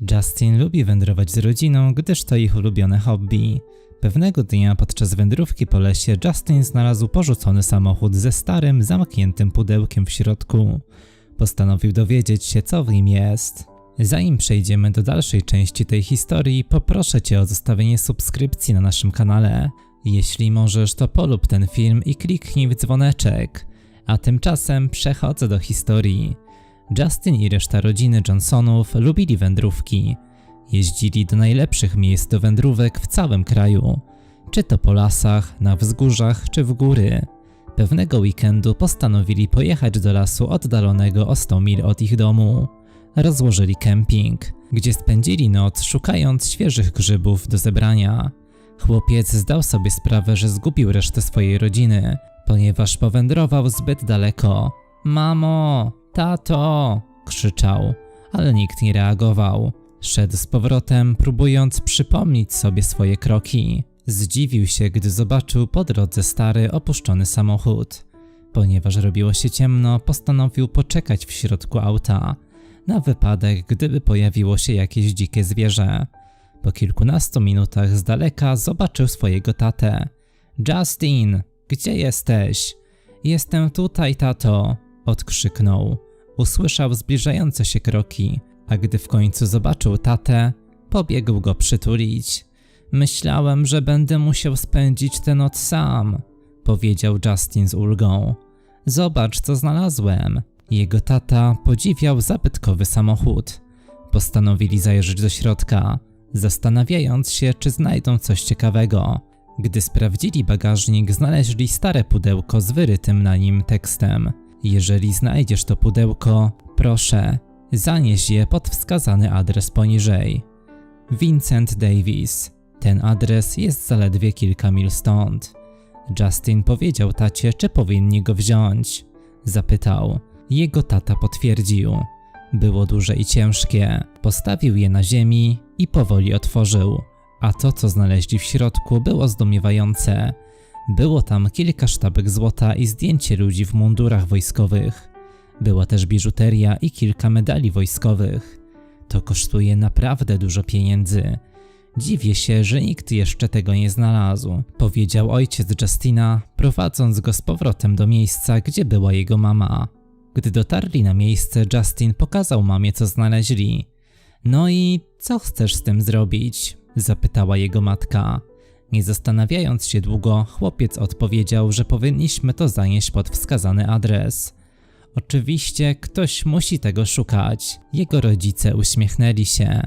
Justin lubi wędrować z rodziną, gdyż to ich ulubione hobby. Pewnego dnia podczas wędrówki po lesie Justin znalazł porzucony samochód ze starym, zamkniętym pudełkiem w środku. Postanowił dowiedzieć się, co w nim jest. Zanim przejdziemy do dalszej części tej historii, poproszę Cię o zostawienie subskrypcji na naszym kanale. Jeśli możesz, to polub ten film i kliknij w dzwoneczek. A tymczasem przechodzę do historii. Justin i reszta rodziny Johnsonów lubili wędrówki. Jeździli do najlepszych miejsc do wędrówek w całym kraju. Czy to po lasach, na wzgórzach, czy w góry. Pewnego weekendu postanowili pojechać do lasu oddalonego o 100 mil od ich domu. Rozłożyli kemping, gdzie spędzili noc szukając świeżych grzybów do zebrania. Chłopiec zdał sobie sprawę, że zgubił resztę swojej rodziny, ponieważ powędrował zbyt daleko. Mamo, tato! krzyczał, ale nikt nie reagował. Szedł z powrotem, próbując przypomnieć sobie swoje kroki. Zdziwił się, gdy zobaczył po drodze stary, opuszczony samochód. Ponieważ robiło się ciemno, postanowił poczekać w środku auta, na wypadek, gdyby pojawiło się jakieś dzikie zwierzę. Po kilkunastu minutach z daleka zobaczył swojego tatę. Justin, gdzie jesteś? Jestem tutaj, tato, odkrzyknął. Usłyszał zbliżające się kroki, a gdy w końcu zobaczył tatę, pobiegł go przytulić. Myślałem, że będę musiał spędzić tę noc sam, powiedział Justin z ulgą. Zobacz, co znalazłem. Jego tata podziwiał zabytkowy samochód. Postanowili zajrzeć do środka, zastanawiając się, czy znajdą coś ciekawego. Gdy sprawdzili bagażnik, znaleźli stare pudełko z wyrytym na nim tekstem. Jeżeli znajdziesz to pudełko, proszę, zanieś je pod wskazany adres poniżej. Vincent Davis. Ten adres jest zaledwie kilka mil stąd. Justin powiedział tacie, czy powinni go wziąć. Zapytał. Jego tata potwierdził. Było duże i ciężkie. Postawił je na ziemi i powoli otworzył. A to, co znaleźli w środku, było zdumiewające. Było tam kilka sztabek złota i zdjęcie ludzi w mundurach wojskowych. Była też biżuteria i kilka medali wojskowych. To kosztuje naprawdę dużo pieniędzy. Dziwię się, że nikt jeszcze tego nie znalazł, powiedział ojciec Justina, prowadząc go z powrotem do miejsca, gdzie była jego mama. Gdy dotarli na miejsce, Justin pokazał mamie, co znaleźli. No i co chcesz z tym zrobić? zapytała jego matka. Nie zastanawiając się długo, chłopiec odpowiedział, że powinniśmy to zanieść pod wskazany adres. Oczywiście ktoś musi tego szukać. Jego rodzice uśmiechnęli się.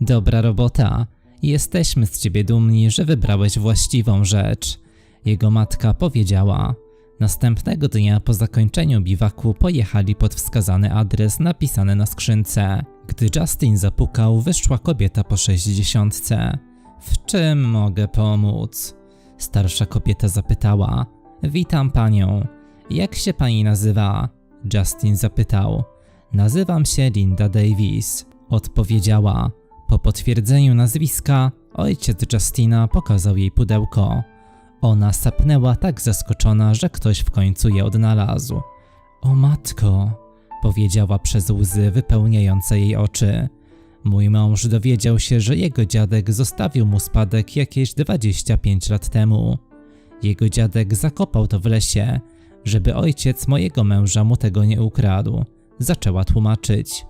Dobra robota. Jesteśmy z ciebie dumni, że wybrałeś właściwą rzecz. Jego matka powiedziała. Następnego dnia po zakończeniu biwaku pojechali pod wskazany adres napisany na skrzynce. Gdy Justin zapukał, wyszła kobieta po sześćdziesiątce. W czym mogę pomóc? Starsza kobieta zapytała. Witam panią. Jak się pani nazywa? Justin zapytał. Nazywam się Linda Davis. Odpowiedziała. Po potwierdzeniu nazwiska, ojciec Justina pokazał jej pudełko. Ona sapnęła tak zaskoczona, że ktoś w końcu je odnalazł. O matko, powiedziała przez łzy wypełniające jej oczy. Mój mąż dowiedział się, że jego dziadek zostawił mu spadek jakieś 25 lat temu. Jego dziadek zakopał to w lesie, żeby ojciec mojego męża mu tego nie ukradł. Zaczęła tłumaczyć.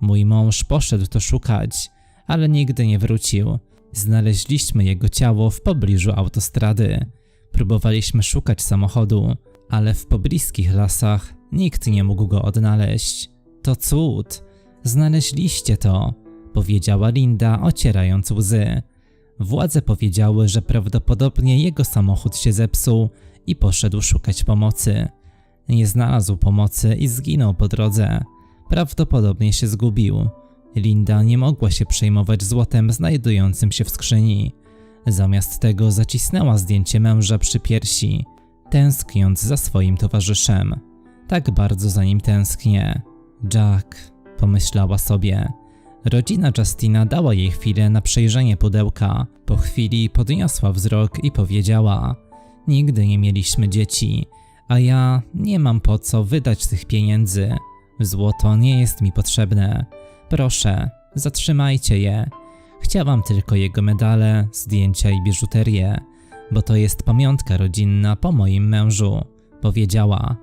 Mój mąż poszedł to szukać, ale nigdy nie wrócił. Znaleźliśmy jego ciało w pobliżu autostrady. Próbowaliśmy szukać samochodu, ale w pobliskich lasach nikt nie mógł go odnaleźć. To cud. Znaleźliście to, powiedziała Linda, ocierając łzy. Władze powiedziały, że prawdopodobnie jego samochód się zepsuł i poszedł szukać pomocy. Nie znalazł pomocy i zginął po drodze. Prawdopodobnie się zgubił. Linda nie mogła się przejmować złotem znajdującym się w skrzyni. Zamiast tego zacisnęła zdjęcie męża przy piersi, tęskniąc za swoim towarzyszem. Tak bardzo za nim tęsknię. Jack, pomyślała sobie. Rodzina Justina dała jej chwilę na przejrzenie pudełka. Po chwili podniosła wzrok i powiedziała: Nigdy nie mieliśmy dzieci, a ja nie mam po co wydać tych pieniędzy. Złoto nie jest mi potrzebne. Proszę, Zatrzymajcie je. Chciałam tylko jego medale, zdjęcia i biżuterię, bo to jest pamiątka rodzinna po moim mężu. Powiedziała: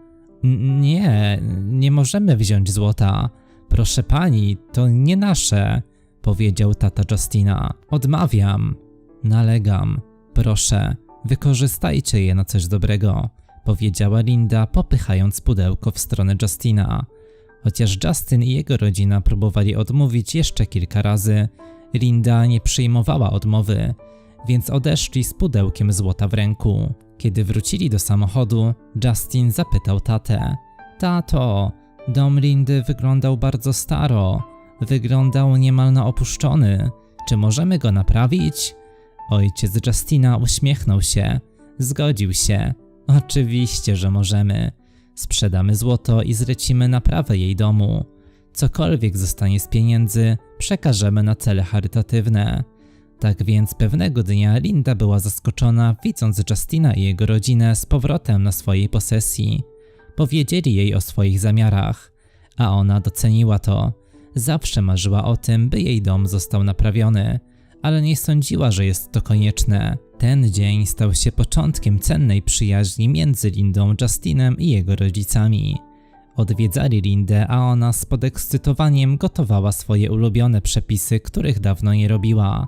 "N- Nie, nie możemy wziąć złota. Proszę pani, to nie nasze, powiedział tata Justina. Odmawiam. Nalegam. Proszę, wykorzystajcie je na coś dobrego, powiedziała Linda, popychając pudełko w stronę Justina. Chociaż Justin i jego rodzina próbowali odmówić jeszcze kilka razy, Linda nie przyjmowała odmowy, więc odeszli z pudełkiem złota w ręku. Kiedy wrócili do samochodu, Justin zapytał tatę: Tato, dom Lindy wyglądał bardzo staro, wyglądał niemal na opuszczony. Czy możemy go naprawić? Ojciec Justina uśmiechnął się, zgodził się. Oczywiście, że możemy. Sprzedamy złoto i zlecimy naprawę jej domu. Cokolwiek zostanie z pieniędzy, przekażemy na cele charytatywne. Tak więc pewnego dnia Linda była zaskoczona, widząc Justina i jego rodzinę z powrotem na swojej posesji. Powiedzieli jej o swoich zamiarach, a ona doceniła to. Zawsze marzyła o tym, by jej dom został naprawiony, ale nie sądziła, że jest to konieczne. Ten dzień stał się początkiem cennej przyjaźni między Lindą, Justinem i jego rodzicami. Odwiedzali Lindę, a ona z podekscytowaniem gotowała swoje ulubione przepisy, których dawno nie robiła.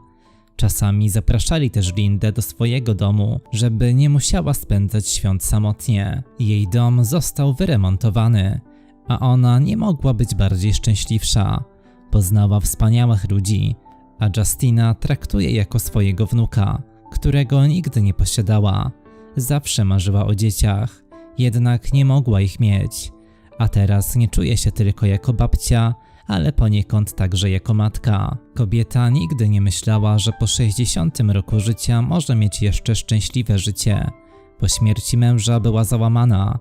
Czasami zapraszali też Lindę do swojego domu, żeby nie musiała spędzać świąt samotnie. Jej dom został wyremontowany, a ona nie mogła być bardziej szczęśliwsza. Poznała wspaniałych ludzi, a Justina traktuje jako swojego wnuka, którego nigdy nie posiadała. Zawsze marzyła o dzieciach, jednak nie mogła ich mieć, a teraz nie czuje się tylko jako babcia, ale poniekąd także jako matka. Kobieta nigdy nie myślała, że po 60 roku życia może mieć jeszcze szczęśliwe życie. Po śmierci męża była załamana,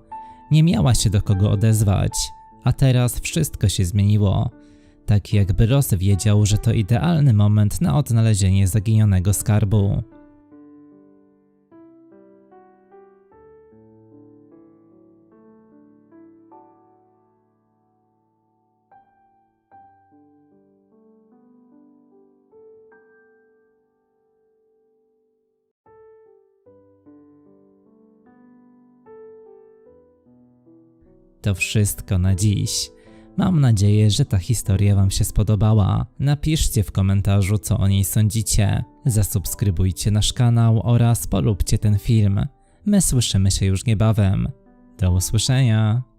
nie miała się do kogo odezwać, a teraz wszystko się zmieniło. Tak jakby Ross wiedział, że to idealny moment na odnalezienie zaginionego skarbu. To wszystko na dziś. Mam nadzieję, że ta historia Wam się spodobała. Napiszcie w komentarzu, co o niej sądzicie. Zasubskrybujcie nasz kanał oraz polubcie ten film. My słyszymy się już niebawem. Do usłyszenia.